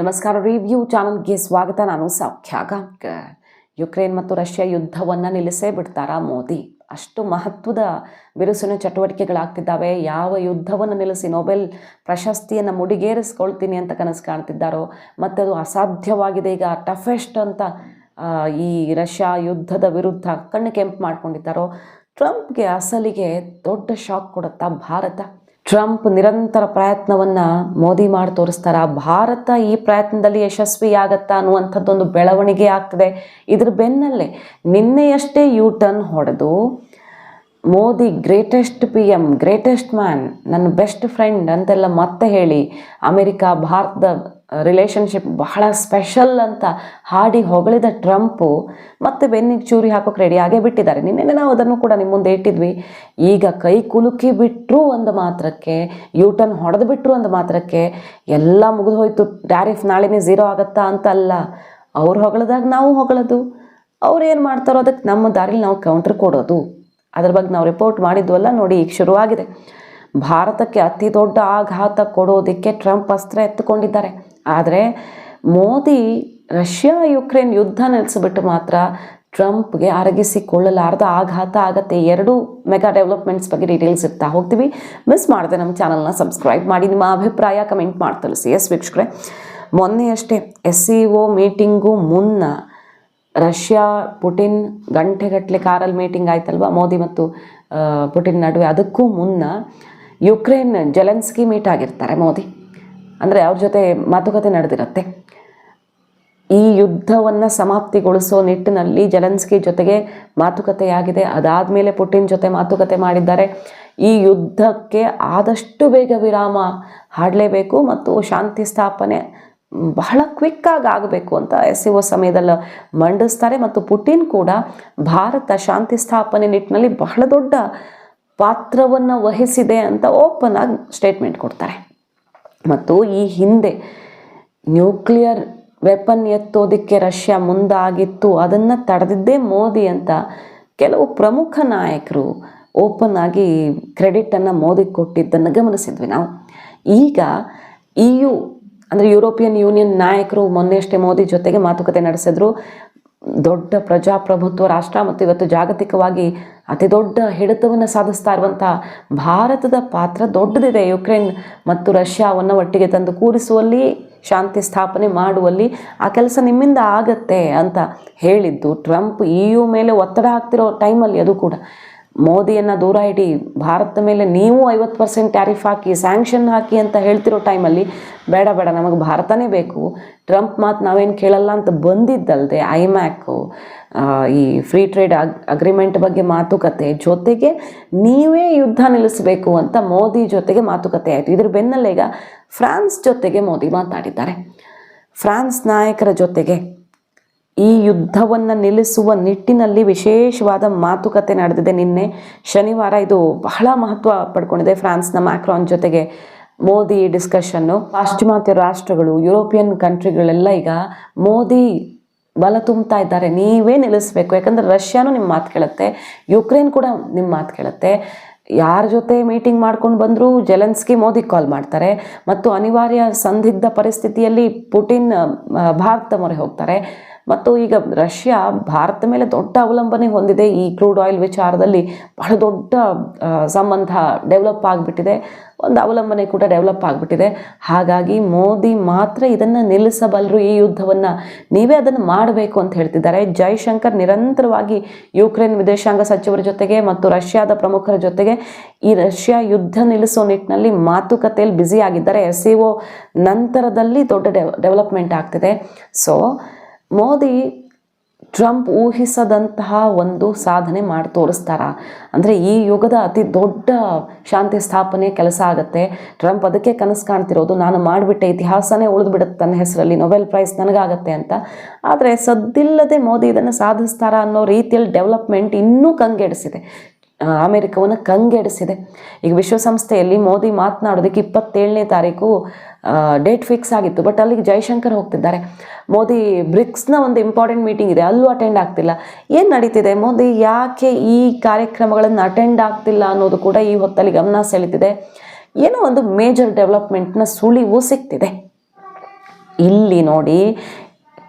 ನಮಸ್ಕಾರ ರಿವ್ಯೂ ಚಾನಲ್ಗೆ ಸ್ವಾಗತ. ನಾನು ಸೌಖ್ಯ. ಯುಕ್ರೇನ್ ಮತ್ತು ರಷ್ಯಾ ಯುದ್ಧವನ್ನು ನಿಲ್ಲಿಸೇ ಬಿಡ್ತಾರಾ ಮೋದಿ? ಅಷ್ಟು ಮಹತ್ವದ ಬಿರುಸಿನ ಚಟುವಟಿಕೆಗಳಾಗ್ತಿದ್ದಾವೆ. ಯಾವ ಯುದ್ಧವನ್ನು ನಿಲ್ಲಿಸಿ ನೊಬೆಲ್ ಪ್ರಶಸ್ತಿಯನ್ನು ಮುಡಿಗೇರಿಸ್ಕೊಳ್ತೀನಿ ಅಂತ ಕನಸು ಕಾಣ್ತಿದ್ದಾರೋ? ಮತ್ತು ಅದು ಅಸಾಧ್ಯವಾಗಿದೆ ಈಗ ಟಫೆಸ್ಟ್ ಅಂತ ಈ ರಷ್ಯಾ ಯುದ್ಧದ ವಿರುದ್ಧ ಕಣ್ಣು ಕೆಂಪು ಮಾಡ್ಕೊಂಡಿದ್ದಾರೋ? ಟ್ರಂಪ್ಗೆ ಅಸಲಿಗೆ ದೊಡ್ಡ ಶಾಕ್ ಕೊಡುತ್ತಾ ಭಾರತ? ಟ್ರಂಪ್ ನಿರಂತರ ಪ್ರಯತ್ನವನ್ನು ಮೋದಿ ಮಾಡಿ ತೋರಿಸ್ತಾರ. ಭಾರತ ಈ ಪ್ರಯತ್ನದಲ್ಲಿ ಯಶಸ್ವಿಯಾಗತ್ತಾ ಅನ್ನುವಂಥದ್ದೊಂದು ಬೆಳವಣಿಗೆ ಆಗ್ತದೆ. ಇದ್ರ ಬೆನ್ನಲ್ಲೇ ನಿನ್ನೆಯಷ್ಟೇ ಯೂ ಟರ್ನ್ ಹೊಡೆದು Modi greatest P M greatest man, ನನ್ನ ಬೆಸ್ಟ್ ಫ್ರೆಂಡ್ ಅಂತೆಲ್ಲ ಮತ್ತೆ ಹೇಳಿ ಅಮೆರಿಕ, ಭಾರತದ ರಿಲೇಷನ್ಶಿಪ್ ಬಹಳ ಸ್ಪೆಷಲ್ ಅಂತ ಹಾಡಿ ಹೊಗಳಿದ ಟ್ರಂಪು ಮತ್ತೆ ಬೆನ್ನಿಗೆ ಚೂರಿ ಹಾಕೋಕೆ ರೆಡಿ ಆಗೇ ಬಿಟ್ಟಿದ್ದಾರೆ. ನಿನ್ನೆ ನಾವು ಅದನ್ನು ಕೂಡ ನಿಮ್ಮ ಮುಂದೆ ಇಟ್ಟಿದ್ವಿ. ಈಗ ಕೈ ಕುಲುಕಿ ಬಿಟ್ಟರು ಒಂದು ಮಾತ್ರಕ್ಕೆ ಯೂಟರ್ನ್ ಹೊಡೆದು ಬಿಟ್ಟರು ಒಂದು ಮಾತ್ರಕ್ಕೆ ಎಲ್ಲ ಮುಗಿದು ಹೋಯ್ತು. ಟ್ಯಾರಿಫ್ ನಾಳೆನೇ ಝೀರೋ ಆಗತ್ತಾ ಅಂತ ಅಲ್ಲ ಅವ್ರು ಹೊಗಳದಾಗ ನಾವು ಹೊಗಳದು. ಅವ್ರು ಏನು ಮಾಡ್ತಾರೋ ಅದಕ್ಕೆ ನಮ್ಮ ದಾರಿಲಿ ನಾವು ಕೌಂಟ್ರ್ ಕೊಡೋದು. ಅದ್ರ ಬಗ್ಗೆ ನಾವು ರಿಪೋರ್ಟ್ ಮಾಡಿದ್ವಲ್ಲ, ನೋಡಿ ಈಗ ಶುರುವಾಗಿದೆ. ಭಾರತಕ್ಕೆ ಅತಿ ದೊಡ್ಡ ಆಘಾತ ಕೊಡೋದಕ್ಕೆ ಟ್ರಂಪ್ ಅಸ್ತ್ರ ಎತ್ತುಕೊಂಡಿದ್ದಾರೆ. ಆದರೆ ಮೋದಿ ರಷ್ಯಾ ಯುಕ್ರೇನ್ ಯುದ್ಧ ನಿಲ್ಲಿಸಿಬಿಟ್ಟು ಮಾತ್ರ ಟ್ರಂಪ್ಗೆ ಅರಗಿಸಿಕೊಳ್ಳಲಾರದ ಆಘಾತ ಆಗತ್ತೆ. ಎರಡು ಮೆಗಾ ಡೆವಲಪ್ಮೆಂಟ್ಸ್ ಬಗ್ಗೆ ಡೀಟೇಲ್ಸ್ ಇರ್ತಾ ಹೋಗ್ತೀವಿ. ಮಿಸ್ ಮಾಡಿದೆ ನಮ್ಮ ಚಾನಲ್ನ ಸಬ್ಸ್ಕ್ರೈಬ್ ಮಾಡಿ. ನಿಮ್ಮ ಅಭಿಪ್ರಾಯ ಕಮೆಂಟ್ ಮಾಡಿ ತಿಳಿಸಿ, ಎಸ್ ವೀಕ್ಷಕರೇ. ಮೊನ್ನೆ ಅಷ್ಟೇ ಎಸ್ ಸಿ ಒ ಮೀಟಿಂಗು ಮುನ್ನ ರಷ್ಯಾ ಪುಟಿನ್ ಗಂಟೆಗಟ್ಟಲೆ ಕಾರಲ್ಲಿ ಮೀಟಿಂಗ್ ಆಯ್ತಲ್ವ? ಮೋದಿ ಮತ್ತು ಪುಟಿನ್ ನಡುವೆ. ಅದಕ್ಕೂ ಮುನ್ನ ಯುಕ್ರೇನ್ ಜೆಲೆನ್ಸ್ಕಿ ಮೀಟ್ ಆಗಿರ್ತಾರೆ ಮೋದಿ. ಅಂದರೆ ಅವ್ರ ಜೊತೆ ಮಾತುಕತೆ ನಡೆದಿರುತ್ತೆ. ಈ ಯುದ್ಧವನ್ನು ಸಮಾಪ್ತಿಗೊಳಿಸೋ ನಿಟ್ಟಿನಲ್ಲಿ ಜಲನ್ಸ್ಕಿ ಜೊತೆಗೆ ಮಾತುಕತೆಯಾಗಿದೆ. ಅದಾದಮೇಲೆ ಪುಟಿನ್ ಜೊತೆ ಮಾತುಕತೆ ಮಾಡಿದ್ದಾರೆ. ಈ ಯುದ್ಧಕ್ಕೆ ಆದಷ್ಟು ಬೇಗ ವಿರಾಮ ಹಾಡಲೇಬೇಕು ಮತ್ತು ಶಾಂತಿ ಸ್ಥಾಪನೆ ಬಹಳ ಕ್ವಿಕ್ಕಾಗಿ ಆಗಬೇಕು ಅಂತ ಎಸ್ ಸಿ ಒ ಸಮಯದಲ್ಲಿ ಮಂಡಿಸ್ತಾರೆ ಮತ್ತು ಪುಟಿನ್ ಕೂಡ ಭಾರತ ಶಾಂತಿ ಸ್ಥಾಪನೆ ನಿಟ್ಟಿನಲ್ಲಿ ಬಹಳ ದೊಡ್ಡ ಪಾತ್ರವನ್ನು ವಹಿಸಿದೆ ಅಂತ ಓಪನ್ ಆಗಿ ಸ್ಟೇಟ್ಮೆಂಟ್ ಕೊಡ್ತಾರೆ. ಮತ್ತು ಈ ಹಿಂದೆ ನ್ಯೂಕ್ಲಿಯರ್ ವೆಪನ್ ಎತ್ತೋದಕ್ಕೆ ರಷ್ಯಾ ಮುಂದಾಗಿತ್ತು. ಅದನ್ನು ತಡೆದಿದ್ದೇ ಮೋದಿ ಅಂತ ಕೆಲವು ಪ್ರಮುಖ ನಾಯಕರು ಓಪನ್ ಆಗಿ ಕ್ರೆಡಿಟನ್ನು ಮೋದಿ ಕೊಟ್ಟಿದ್ದನ್ನು ಗಮನಿಸಿದ್ವಿ ನಾವು. ಈಗ ಇ ಯು ಅಂದರೆ ಯುರೋಪಿಯನ್ ಯೂನಿಯನ್ ನಾಯಕರು ಮೊನ್ನೆಯಷ್ಟೇ ಮೋದಿ ಜೊತೆಗೆ ಮಾತುಕತೆ ನಡೆಸಿದ್ರು. ದೊಡ್ಡ ಪ್ರಜಾಪ್ರಭುತ್ವ, ರಾಷ್ಟ್ರ ಮತ್ತು ಇವತ್ತು ಜಾಗತಿಕವಾಗಿ ಅತಿ ದೊಡ್ಡ ಹಿಡಿತವನ್ನು ಸಾಧಿಸ್ತಾ ಇರುವಂಥ ಭಾರತದ ಪಾತ್ರ ದೊಡ್ಡದಿದೆ. ಯುಕ್ರೇನ್ ಮತ್ತು ರಷ್ಯಾವನ್ನು ಒಟ್ಟಿಗೆ ತಂದು ಕೂರಿಸುವಲ್ಲಿ, ಶಾಂತಿ ಸ್ಥಾಪನೆ ಮಾಡುವಲ್ಲಿ ಆ ಕೆಲಸ ನಿಮ್ಮಿಂದ ಆಗತ್ತೆ ಅಂತ ಹೇಳಿದ್ದು. ಟ್ರಂಪ್ ಇಯು ಮೇಲೆ ಒತ್ತಡ ಹಾಕ್ತಿರೋ ಟೈಮಲ್ಲಿ ಅದು ಕೂಡ. ಮೋದಿಯನ್ನು ದೂರ ಇಡಿ, ಭಾರತದ ಮೇಲೆ ನೀವು ಐವತ್ತು ಪರ್ಸೆಂಟ್ ಟ್ಯಾರಿಫ್ ಹಾಕಿ ಸ್ಯಾಂಕ್ಷನ್ ಹಾಕಿ ಅಂತ ಹೇಳ್ತಿರೋ ಟೈಮಲ್ಲಿ ಬೇಡ ಬೇಡ, ನಮಗೆ ಭಾರತನೇ ಬೇಕು. ಟ್ರಂಪ್ ಮಾತು ನಾವೇನು ಕೇಳಲ್ಲ ಅಂತ ಬಂದಿದ್ದಲ್ದೆ, ಐಮ್ಯಾಕು ಈ ಫ್ರೀ ಟ್ರೇಡ್ ಅಗ್ ಅಗ್ರಿಮೆಂಟ್ ಬಗ್ಗೆ ಮಾತುಕತೆ ಜೊತೆಗೆ ನೀವೇ ಯುದ್ಧ ನಿಲ್ಲಿಸಬೇಕು ಅಂತ ಮೋದಿ ಜೊತೆಗೆ ಮಾತುಕತೆ ಆಯಿತು. ಇದ್ರ ಬೆನ್ನಲ್ಲೇ ಈಗ ಫ್ರಾನ್ಸ್ ಜೊತೆಗೆ ಮೋದಿ ಮಾತಾಡಿದ್ದಾರೆ. ಫ್ರಾನ್ಸ್ ನಾಯಕರ ಜೊತೆಗೆ ಈ ಯುದ್ಧವನ್ನು ನಿಲ್ಲಿಸುವ ನಿಟ್ಟಿನಲ್ಲಿ ವಿಶೇಷವಾದ ಮಾತುಕತೆ ನಡೆದಿದೆ. ನಿನ್ನೆ ಶನಿವಾರ ಇದು ಬಹಳ ಮಹತ್ವ ಪಡ್ಕೊಂಡಿದೆ ಫ್ರಾನ್ಸ್ನ ಮ್ಯಾಕ್ರಾನ್ ಜೊತೆಗೆ ಮೋದಿ ಡಿಸ್ಕಷನ್ನು. ಪಾಶ್ಚಿಮಾತ್ಯ ರಾಷ್ಟ್ರಗಳು, ಯುರೋಪಿಯನ್ ಕಂಟ್ರಿಗಳೆಲ್ಲ ಈಗ ಮೋದಿ ಬಲ ತುಂಬ್ತಾ ಇದ್ದಾರೆ. ನೀವೇ ನಿಲ್ಲಿಸಬೇಕು. ಯಾಕಂದರೆ ರಷ್ಯಾನು ನಿಮ್ಮ ಮಾತು ಕೇಳುತ್ತೆ, ಯುಕ್ರೇನ್ ಕೂಡ ನಿಮ್ಮ ಮಾತು ಕೇಳುತ್ತೆ. ಯಾರ ಜೊತೆ ಮೀಟಿಂಗ್ ಮಾಡ್ಕೊಂಡು ಬಂದರೂ? ಜೆಲೆನ್ಸ್ಕಿ ಮೋದಿ ಕಾಲ್ ಮಾಡ್ತಾರೆ. ಮತ್ತು ಅನಿವಾರ್ಯ ಸಂದಿಗ್ಧ ಪರಿಸ್ಥಿತಿಯಲ್ಲಿ ಪುಟಿನ್ ಭಾರತ ಮೊರೆ ಹೋಗ್ತಾರೆ. ಮತ್ತು ಈಗ ರಷ್ಯಾ ಭಾರತ ಮೇಲೆ ದೊಡ್ಡ ಅವಲಂಬನೆ ಹೊಂದಿದೆ. ಈ ಕ್ರೂಡ್ ಆಯಿಲ್ ವಿಚಾರದಲ್ಲಿ ಬಹಳ ದೊಡ್ಡ ಸಂಬಂಧ ಡೆವಲಪ್ ಆಗಿಬಿಟ್ಟಿದೆ. ಒಂದು ಅವಲಂಬನೆ ಕೂಡ ಡೆವಲಪ್ ಆಗಿಬಿಟ್ಟಿದೆ. ಹಾಗಾಗಿ ಮೋದಿ ಮಾತ್ರ ಇದನ್ನು ನಿಲ್ಲಿಸಬಲ್ಲರು ಈ ಯುದ್ಧವನ್ನು. ನೀವೇ ಅದನ್ನು ಮಾಡಬೇಕು ಅಂತ ಹೇಳ್ತಿದ್ದಾರೆ. ಜೈಶಂಕರ್ ನಿರಂತರವಾಗಿ ಯುಕ್ರೇನ್ ವಿದೇಶಾಂಗ ಸಚಿವರ ಜೊತೆಗೆ ಮತ್ತು ರಷ್ಯಾದ ಪ್ರಮುಖರ ಜೊತೆಗೆ ಈ ರಷ್ಯಾ ಯುದ್ಧ ನಿಲ್ಲಿಸೋ ನಿಟ್ಟಿನಲ್ಲಿ ಮಾತುಕತೆಯಲ್ಲಿ ಬ್ಯುಸಿ ಆಗಿದ್ದಾರೆ ಎಸ್ ಸಿ ಒ ನಂತರದಲ್ಲಿ ದೊಡ್ಡ ಡೆವ, ಡೆವಲಪ್ಮೆಂಟ್ ಆಗ್ತಿದೆ. ಸೊ ಮೋದಿ ಟ್ರಂಪ್ ಊಹಿಸದಂತಹ ಒಂದು ಸಾಧನೆ ಮಾಡಿ ತೋರಿಸ್ತಾರ? ಅಂದರೆ ಈ ಯುಗದ ಅತಿ ದೊಡ್ಡ ಶಾಂತಿ ಸ್ಥಾಪನೆ ಕೆಲಸ ಆಗುತ್ತೆ. ಟ್ರಂಪ್ ಅದಕ್ಕೆ ಕನಸು ಕಾಣ್ತಿರೋದು, ನಾನು ಮಾಡಿಬಿಟ್ಟೆ ಇತಿಹಾಸನೇ ಉಳಿದ್ಬಿಡುತ್ತೆ ತನ್ನ ಹೆಸರಲ್ಲಿ ನೊಬೆಲ್ ಪ್ರೈಸ್ ನನಗಾಗತ್ತೆ ಅಂತ. ಆದರೆ ಸದ್ದಿಲ್ಲದೆ ಮೋದಿ ಇದನ್ನು ಸಾಧಿಸ್ತಾರ ಅನ್ನೋ ರೀತಿಯಲ್ಲಿ ಡೆವಲಪ್ಮೆಂಟ್ ಇನ್ನೂ ಕಂಗೆಡಿಸಿದೆ. ಅಮೆರಿಕವನ್ನು ಕಂಗೆಡಿಸಿದೆ. ಈಗ ವಿಶ್ವಸಂಸ್ಥೆಯಲ್ಲಿ ಮೋದಿ ಮಾತನಾಡೋದಕ್ಕೆ ಇಪ್ಪತ್ತೇಳನೇ ತಾರೀಕು ಡೇಟ್ ಫಿಕ್ಸ್ ಆಗಿತ್ತು. ಬಟ್ ಅಲ್ಲಿಗೆ ಜೈಶಂಕರ್ ಹೋಗ್ತಿದ್ದಾರೆ. ಮೋದಿ ಬ್ರಿಕ್ಸ್ನ ಒಂದು ಇಂಪಾರ್ಟೆಂಟ್ ಮೀಟಿಂಗ್ ಇದೆ. ಅಲ್ಲೂ ಅಟೆಂಡ್ ಆಗ್ತಿಲ್ಲ. ಏನು ನಡೀತಿದೆ? ಮೋದಿ ಯಾಕೆ ಈ ಕಾರ್ಯಕ್ರಮಗಳನ್ನು ಅಟೆಂಡ್ ಆಗ್ತಿಲ್ಲ ಅನ್ನೋದು ಕೂಡ ಈ ಹೊತ್ತಲ್ಲಿ ಗಮನ ಸೆಳೀತಿದೆ. ಏನೋ ಒಂದು ಮೇಜರ್ ಡೆವಲಪ್ಮೆಂಟ್ನ ಸುಳಿವು ಸಿಗ್ತಿದೆ. ಇಲ್ಲಿ ನೋಡಿ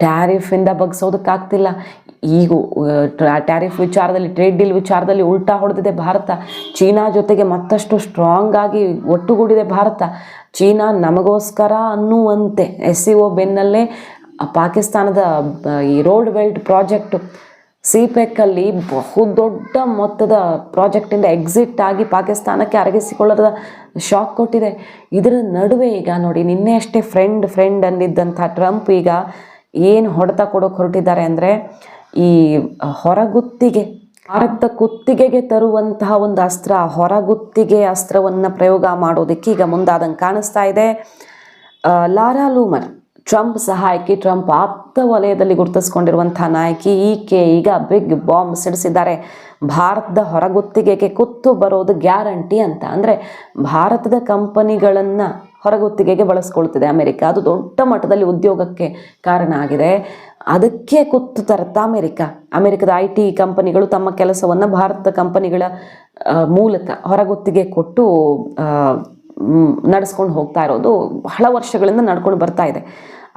ಟ್ಯಾರಿಫಿಂದ ಬಗ್ಸೋದಕ್ಕಾಗ್ತಿಲ್ಲ. ಈಗ ಟ್ಯಾರಿಫ್ ವಿಚಾರದಲ್ಲಿ ಟ್ರೇಡ್ ಡೀಲ್ ವಿಚಾರದಲ್ಲಿ ಉಲ್ಟಾ ಹೊಡೆದಿದೆ ಭಾರತ. ಚೀನಾ ಜೊತೆಗೆ ಮತ್ತಷ್ಟು ಸ್ಟ್ರಾಂಗ್ ಆಗಿ ಒಟ್ಟುಗೂಡಿದೆ ಭಾರತ. ಚೀನಾ ನಮಗೋಸ್ಕರ ಅನ್ನುವಂತೆ ಎಸ್ ಸಿ ಒ ಬೆನ್ನಲ್ಲೇ ಪಾಕಿಸ್ತಾನದ ಈ ರೋಡ್ ಬೆಲ್ಟ್ ಪ್ರಾಜೆಕ್ಟು ಸಿಪೆಕ್ಕಲ್ಲಿ ಬಹುದೊಡ್ಡ ಮೊತ್ತದ ಪ್ರಾಜೆಕ್ಟಿಂದ ಎಕ್ಸಿಟ್ ಆಗಿ ಪಾಕಿಸ್ತಾನಕ್ಕೆ ಅರಗಿಸಿಕೊಳ್ಳೋದ ಶಾಕ್ ಕೊಟ್ಟಿದೆ. ಇದರ ನಡುವೆ ಈಗ ನೋಡಿ, ನಿನ್ನೆ ಅಷ್ಟೇ ಫ್ರೆಂಡ್ ಫ್ರೆಂಡ್ ಅಂದಿದ್ದಂಥ ಟ್ರಂಪ್ ಈಗ ಏನು ಹೊಡೆತ ಕೊಡೋಕೆ ಹೊರಟಿದ್ದಾರೆ ಅಂದರೆ, ಈ ಹೊರಗುತ್ತಿಗೆ ಭಾರತ ಕುತ್ತಿಗೆಗೆ ತರುವಂತಹ ಒಂದು ಅಸ್ತ್ರ ಹೊರಗುತ್ತಿಗೆ ಅಸ್ತ್ರವನ್ನು ಪ್ರಯೋಗ ಮಾಡೋದಕ್ಕೆ ಈಗ ಮುಂದಾದಂಗೆ ಕಾಣಿಸ್ತಾ ಇದೆ. ಲಾರಾ ಲೂಮರ್, ಟ್ರಂಪ್ ಸಹಾಯಕಿ ಟ್ರಂಪ್ ಆಪ್ತ ವಲಯದಲ್ಲಿ ಗುರುತಿಸಿಕೊಂಡಿರುವಂತಹ ನಾಯಕಿ ಈಕೆ ಈಗ ಬಿಗ್ ಬಾಂಬ್ ಸಿಡಿಸಿದ್ದಾರೆ. ಭಾರತದ ಹೊರಗುತ್ತಿಗೆಗೆ ಕುತ್ತು ಬರೋದು ಗ್ಯಾರಂಟಿ ಅಂತ. ಅಂದರೆ ಭಾರತದ ಕಂಪನಿಗಳನ್ನು ಹೊರಗುತ್ತಿಗೆಗೆ ಬಳಸ್ಕೊಳ್ತಿದೆ ಅಮೆರಿಕ. ಅದು ದೊಡ್ಡ ಮಟ್ಟದಲ್ಲಿ ಉದ್ಯೋಗಕ್ಕೆ ಕಾರಣ ಆಗಿದೆ. ಅದಕ್ಕೆ ಕುತ್ತು ತರತ್ತ ಅಮೆರಿಕ. ಅಮೆರಿಕದ ಐ ಟಿ ಕಂಪನಿಗಳು ತಮ್ಮ ಕೆಲಸವನ್ನು ಭಾರತದ ಕಂಪನಿಗಳ ಮೂಲಕ ಹೊರಗುತ್ತಿಗೆ ಕೊಟ್ಟು ನಡೆಸ್ಕೊಂಡು ಹೋಗ್ತಾ ಇರೋದು ಬಹಳ ವರ್ಷಗಳಿಂದ ನಡ್ಕೊಂಡು ಬರ್ತಾ ಇದೆ.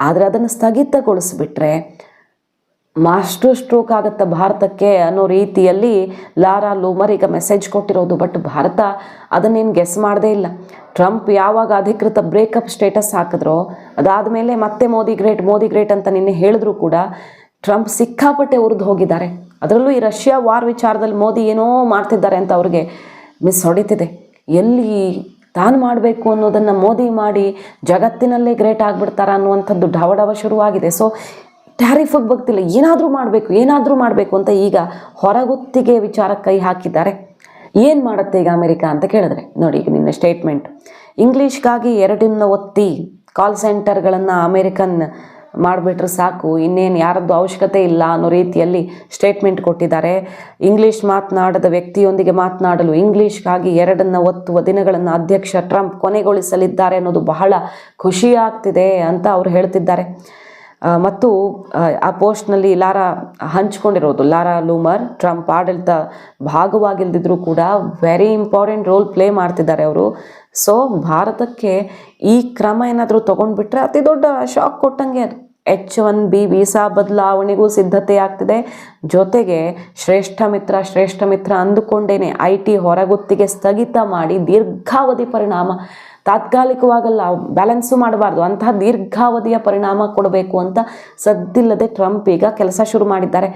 ಆದರೆ ಅದನ್ನು ಸ್ಥಗಿತಗೊಳಿಸ್ಬಿಟ್ರೆ ಮಾಸ್ಟರ್ ಸ್ಟ್ರೋಕ್ ಆಗುತ್ತೆ ಭಾರತಕ್ಕೆ ಅನ್ನೋ ರೀತಿಯಲ್ಲಿ ಲಾರಾ ಲೂಮರ್ ಈಗ ಮೆಸೇಜ್ ಕೊಟ್ಟಿರೋದು, ಬಟ್ ಭಾರತ ಅದನ್ನೇನು ಗೆಸ್ ಮಾಡದೇ ಇಲ್ಲ. ಟ್ರಂಪ್ ಯಾವಾಗ ಅಧಿಕೃತ ಬ್ರೇಕಪ್ ಸ್ಟೇಟಸ್ ಹಾಕಿದ್ರೋ, ಅದಾದಮೇಲೆ ಮತ್ತೆ ಮೋದಿ ಗ್ರೇಟ್ ಮೋದಿ ಗ್ರೇಟ್ ಅಂತ ನಿನ್ನೆ ಹೇಳಿದ್ರು ಕೂಡ ಟ್ರಂಪ್ ಸಿಕ್ಕಾಪಟ್ಟೆ ಉರಿದು ಹೋಗಿದ್ದಾರೆ. ಅದರಲ್ಲೂ ಈ ರಷ್ಯಾ ವಾರ್ ವಿಚಾರದಲ್ಲಿ ಮೋದಿ ಏನೋ ಮಾಡ್ತಿದ್ದಾರೆ ಅಂತ ಅವ್ರಿಗೆ ಮಿಸ್ ಹೊಡಿತಿದೆ. ಎಲ್ಲಿ ತಾನು ಮಾಡಬೇಕು ಅನ್ನೋದನ್ನು ಮೋದಿ ಮಾಡಿ ಜಗತ್ತಿನಲ್ಲೇ ಗ್ರೇಟ್ ಆಗಿಬಿಡ್ತಾರ ಅನ್ನುವಂಥದ್ದು ಢವಢವ ಶುರುವಾಗಿದೆ. ಸೊ ಟ್ಯಾರಿಫಿಗೆ ಬಗ್ತಿಲ್ಲ ಏನಾದರೂ ಮಾಡಬೇಕು ಏನಾದರೂ ಮಾಡಬೇಕು ಅಂತ ಈಗ ಹೊರಗುತ್ತಿಗೆ ವಿಚಾರ ಕೈ ಹಾಕಿದ್ದಾರೆ. ಏನು ಮಾಡುತ್ತೆ ಈಗ ಅಮೆರಿಕಾ ಅಂತ ಕೇಳಿದ್ರೆ, ನೋಡಿ ಈಗ ನಿನ್ನ ಸ್ಟೇಟ್ಮೆಂಟ್ ಇಂಗ್ಲೀಷ್ಗಾಗಿ ಎರಡನ್ನ ಒತ್ತಿ ಕಾಲ್ ಸೆಂಟರ್ಗಳನ್ನು ಅಮೇರಿಕನ್ ಮಾಡಿಬಿಟ್ರೆ ಸಾಕು, ಇನ್ನೇನು ಯಾರದ್ದು ಅವಶ್ಯಕತೆ ಇಲ್ಲ ಅನ್ನೋ ರೀತಿಯಲ್ಲಿ ಸ್ಟೇಟ್ಮೆಂಟ್ ಕೊಟ್ಟಿದ್ದಾರೆ. ಇಂಗ್ಲೀಷ್ ಮಾತನಾಡದ ವ್ಯಕ್ತಿಯೊಂದಿಗೆ ಮಾತನಾಡಲು ಇಂಗ್ಲೀಷ್ಗಾಗಿ ಎರಡನ್ನು ಒತ್ತುವ ದಿನಗಳನ್ನು ಅಧ್ಯಕ್ಷ ಟ್ರಂಪ್ ಕೊನೆಗೊಳಿಸಲಿದ್ದಾರೆ ಅನ್ನೋದು ಬಹಳ ಖುಷಿಯಾಗ್ತಿದೆ ಅಂತ ಅವರು ಹೇಳ್ತಿದ್ದಾರೆ. ಮತ್ತು ಆ, ಪೋಸ್ಟ್ನಲ್ಲಿ ಲಾರಾ ಹಂಚ್ಕೊಂಡಿರೋದು. ಲಾರಾ ಲೂಮರ್ ಟ್ರಂಪ್ ಆಡಳಿತ ಭಾಗವಾಗಿಲ್ದಿದ್ರೂ ಕೂಡ ವೆರಿ ಇಂಪಾರ್ಟೆಂಟ್ ರೋಲ್ ಪ್ಲೇ ಮಾಡ್ತಿದ್ದಾರೆ ಅವರು. ಸೊ ಭಾರತಕ್ಕೆ ಈ ಕ್ರಮ ಏನಾದರೂ ತೊಗೊಂಡ್ಬಿಟ್ರೆ ಅತಿ ದೊಡ್ಡ ಶಾಕ್ ಕೊಟ್ಟಂಗೆ ಎಚ್ ಒನ್ ಬಿ ವೀಸಾ ಬದಲಾವಣೆಗೂ ಸಿದ್ಧತೆ ಆಗ್ತಿದೆ ಜೊತೆಗೆ ಶ್ರೇಷ್ಠ ಮಿತ್ರ ಶ್ರೇಷ್ಠ ಮಿತ್ರ ಅಂದುಕೊಂಡೇನೆ ಐ ಟಿ ಹೊರಗುತ್ತಿಗೆ ಸ್ಥಗಿತ ಮಾಡಿ ದೀರ್ಘಾವಧಿ ಪರಿಣಾಮ ತಾತ್ಕಾಲಿಕವಾಗಲ್ಲ ಬ್ಯಾಲೆನ್ಸು ಮಾಡಬಾರ್ದು, ಅಂತಹ ದೀರ್ಘಾವಧಿಯ ಪರಿಣಾಮ ಕೊಡಬೇಕು ಅಂತ ಸದ್ದಿಲ್ಲದೆ ಟ್ರಂಪ್ ಈಗ ಕೆಲಸ ಶುರು ಮಾಡಿದ್ದಾರೆ.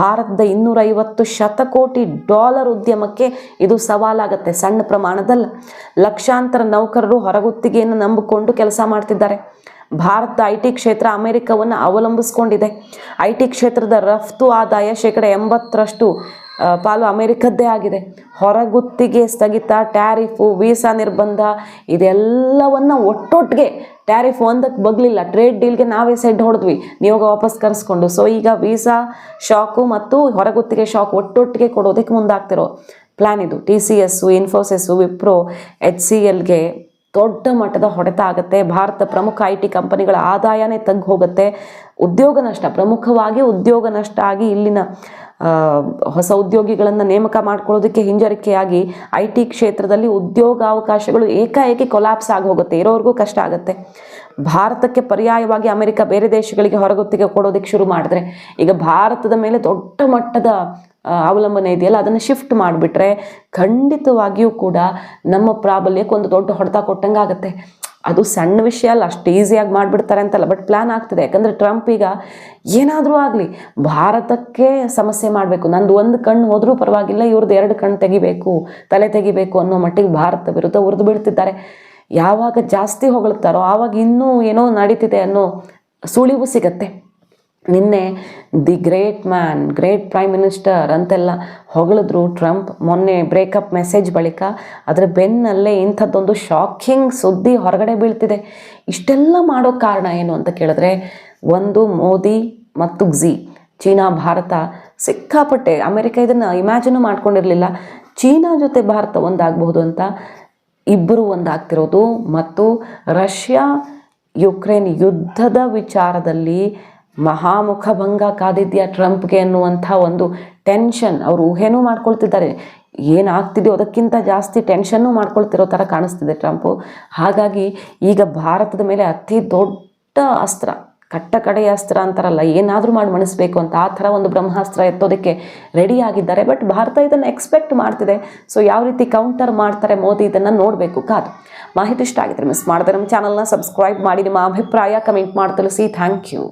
ಭಾರತದ ಇನ್ನೂರೈವತ್ತು ಶತಕೋಟಿ ಡಾಲರ್ ಉದ್ಯಮಕ್ಕೆ ಇದು ಸವಾಲಾಗತ್ತೆ, ಸಣ್ಣ ಪ್ರಮಾಣದಲ್ಲ. ಲಕ್ಷಾಂತರ ನೌಕರರು ಹೊರಗುತ್ತಿಗೆಯನ್ನು ನಂಬಿಕೊಂಡು ಕೆಲಸ ಮಾಡ್ತಿದ್ದಾರೆ. ಭಾರತ ಐ ಟಿ ಕ್ಷೇತ್ರ ಅಮೆರಿಕವನ್ನು ಅವಲಂಬಿಸ್ಕೊಂಡಿದೆ. ಐ ಟಿ ಕ್ಷೇತ್ರದ ರಫ್ತು ಆದಾಯ ಶೇಕಡ ಎಂಬತ್ತರಷ್ಟು ಪಾಲು ಅಮೆರಿಕದ್ದೇ ಆಗಿದೆ. ಹೊರಗುತ್ತಿಗೆ ಸ್ಥಗಿತ, ಟ್ಯಾರಿಫು, ವೀಸಾ ನಿರ್ಬಂಧ, ಇದೆಲ್ಲವನ್ನು ಒಟ್ಟೊಟ್ಟಿಗೆ ಟ್ಯಾರಿಫ್ ಒಂದಕ್ಕೆ ಬಗ್ಲಿಲ್ಲ. ಟ್ರೇಡ್ ಡೀಲ್ಗೆ ನಾವೇ ಸೆಡ್ ಹೊಡೆದ್ವಿ. ನಿಯೋಗ ವಾಪಸ್ ಕರೆಸ್ಕೊಂಡು. ಸೊ ಈಗ ವೀಸಾ ಶಾಕು ಮತ್ತು ಹೊರಗುತ್ತಿಗೆ ಶಾಕ್ ಒಟ್ಟೊಟ್ಟಿಗೆ ಕೊಡೋದಕ್ಕೆ ಮುಂದಾಗ್ತಿರೋ ಪ್ಲ್ಯಾನ್ ಇದು. T C S Infosys Wipro H C ಎಲ್ಗೆ ದೊಡ್ಡ ಮಟ್ಟದ ಹೊಡೆತ ಆಗುತ್ತೆ. ಭಾರತ ಪ್ರಮುಖ ಐ ಟಿ ಕಂಪನಿಗಳ ಆದಾಯನೇ ತಗ್ಗಿ ಹೋಗುತ್ತೆ. ಉದ್ಯೋಗ ನಷ್ಟ, ಪ್ರಮುಖವಾಗಿ ಉದ್ಯೋಗ ನಷ್ಟ ಆಗಿ ಇಲ್ಲಿನ ಹೊಸ ಉದ್ಯೋಗಿಗಳನ್ನು ನೇಮಕ ಮಾಡ್ಕೊಳ್ಳೋದಕ್ಕೆ ಹಿಂಜರಿಕೆಯಾಗಿ ಐ ಟಿ ಕ್ಷೇತ್ರದಲ್ಲಿ ಉದ್ಯೋಗಾವಕಾಶಗಳು ಏಕಾಏಕಿ ಕೊಲಾಪ್ಸ್ ಆಗಿ ಹೋಗುತ್ತೆ ಇರೋರಿಗೂ ಕಷ್ಟ ಆಗುತ್ತೆ. ಭಾರತಕ್ಕೆ ಪರ್ಯಾಯವಾಗಿ ಅಮೆರಿಕ ಬೇರೆ ದೇಶಗಳಿಗೆ ಹೊರಗುತ್ತಿಗೆ ಕೊಡೋದಕ್ಕೆ ಶುರು ಮಾಡಿದ್ರೆ, ಈಗ ಭಾರತದ ಮೇಲೆ ದೊಡ್ಡ ಮಟ್ಟದ ಅವಲಂಬನೆ ಇದೆಯಲ್ಲ, ಅದನ್ನು ಶಿಫ್ಟ್ ಮಾಡಿಬಿಟ್ರೆ ಖಂಡಿತವಾಗಿಯೂ ಕೂಡ ನಮ್ಮ ಪ್ರಾಬಲ್ಯಕ್ಕೆ ಒಂದು ದೊಡ್ಡ ಹೊಡೆತ ಕೊಟ್ಟಂಗೆ ಆಗುತ್ತೆ ಅದು ಸಣ್ಣ ವಿಷಯ ಅಲ್ಲ, ಅಷ್ಟು ಈಸಿಯಾಗಿ ಮಾಡಿಬಿಡ್ತಾರೆ ಅಂತಲ್ಲ ಬಟ್ ಪ್ಲ್ಯಾನ್ ಆಗ್ತಿದೆ. ಯಾಕಂದರೆ ಟ್ರಂಪ್ ಈಗ ಏನಾದರೂ ಆಗಲಿ, ಭಾರತಕ್ಕೆ ಸಮಸ್ಯೆ ಮಾಡಬೇಕು. ನಂದು ಒಂದು ಕಣ್ಣು ಹೋದರೂ ಪರವಾಗಿಲ್ಲ ಇವ್ರದ್ದು ಎರಡು ಕಣ್ಣು ತೆಗಿಬೇಕು, ತಲೆ ತೆಗಿಬೇಕು ಅನ್ನೋ ಮಟ್ಟಿಗೆ ಭಾರತ ವಿರುದ್ಧ ಉರಿದು ಬಿಡ್ತಿದ್ದಾರೆ ಯಾವಾಗ ಜಾಸ್ತಿ ಹೊಗಳುತ್ತಾರೋ ಆವಾಗ ಇನ್ನೂ ಏನೋ ನಡೀತಿದೆ ಅನ್ನೋ ಸುಳಿವು ಸಿಗತ್ತೆ. ನಿನ್ನೆ the great man, great prime minister ಅಂತೆಲ್ಲ ಹೊಗಳಿದ್ರು ಟ್ರಂಪ್. ಮೊನ್ನೆ ಬ್ರೇಕಪ್ ಮೆಸೇಜ್ ಬಳಿಕ ಅದರ ಬೆನ್ನಲ್ಲೇ ಇಂಥದ್ದೊಂದು ಶಾಕಿಂಗ್ ಸುದ್ದಿ ಹೊರಗಡೆ ಬೀಳ್ತಿದೆ. ಇಷ್ಟೆಲ್ಲ ಮಾಡೋ ಕಾರಣ ಏನು ಅಂತ ಕೇಳಿದ್ರೆ, ಒಂದು ಮೋದಿ ಮತ್ತು ಝಿ, ಚೀನಾ, ಭಾರತ ಸಿಕ್ಕಾಪಟ್ಟೆ, ಅಮೆರಿಕ ಇದನ್ನು ಇಮ್ಯಾಜಿನು ಮಾಡ್ಕೊಂಡಿರಲಿಲ್ಲ. ಚೀನಾ ಜೊತೆ ಭಾರತ ಒಂದಾಗಬಹುದು ಅಂತ ಇಬ್ಬರು ಒಂದಾಗ್ತಿರೋದು ಮತ್ತು ರಷ್ಯಾ ಯುಕ್ರೇನ್ ಯುದ್ಧದ ವಿಚಾರದಲ್ಲಿ ಮಹಾಮುಖಭಂಗ ಕಾದಿದ್ಯಾ ಟ್ರಂಪ್ಗೆ ಅನ್ನುವಂಥ ಒಂದು ಟೆನ್ಷನ್ ಅವರು ಊಹೆನೂ ಮಾಡ್ಕೊಳ್ತಿದ್ದಾರೆ. ಏನಾಗ್ತಿದೆಯೋ ಅದಕ್ಕಿಂತ ಜಾಸ್ತಿ ಟೆನ್ಷನ್ನು ಮಾಡ್ಕೊಳ್ತಿರೋ ಥರ ಕಾಣಿಸ್ತಿದೆ ಟ್ರಂಪು. ಹಾಗಾಗಿ ಈಗ ಭಾರತದ ಮೇಲೆ ಅತಿ ದೊಡ್ಡ ಅಸ್ತ್ರ ಕಟ್ಟ ಕಡೆಯ ಅಸ್ತ್ರ ಅಂತಾರಲ್ಲ, ಏನಾದರೂ ಮಾಡಿ ಮಣಿಸ್ಬೇಕು ಅಂತ ಆ ಥರ ಒಂದು ಬ್ರಹ್ಮಾಸ್ತ್ರ ಎತ್ತೋದಕ್ಕೆ ರೆಡಿ ಆಗಿದ್ದಾರೆ. ಬಟ್ ಭಾರತ ಇದನ್ನು ಎಕ್ಸ್ಪೆಕ್ಟ್ ಮಾಡ್ತಿದೆ. ಸೊ ಯಾವ ರೀತಿ ಕೌಂಟರ್ ಮಾಡ್ತಾರೆ ಮೋದಿ ಇದನ್ನು ನೋಡಬೇಕು. ಕಾದು. ಮಾಹಿತಿ ಇಷ್ಟ ಆಗಿದ್ರೆ ಮಿಸ್ ಮಾಡಿದ್ರೆ ನಮ್ಮ ಚಾನಲ್ನ ಸಬ್ಸ್ಕ್ರೈಬ್ ಮಾಡಿ. ನಿಮ್ಮ ಅಭಿಪ್ರಾಯ ಕಮೆಂಟ್ ಮಾಡಿ ತಿಳಿಸಿ ಥ್ಯಾಂಕ್ ಯು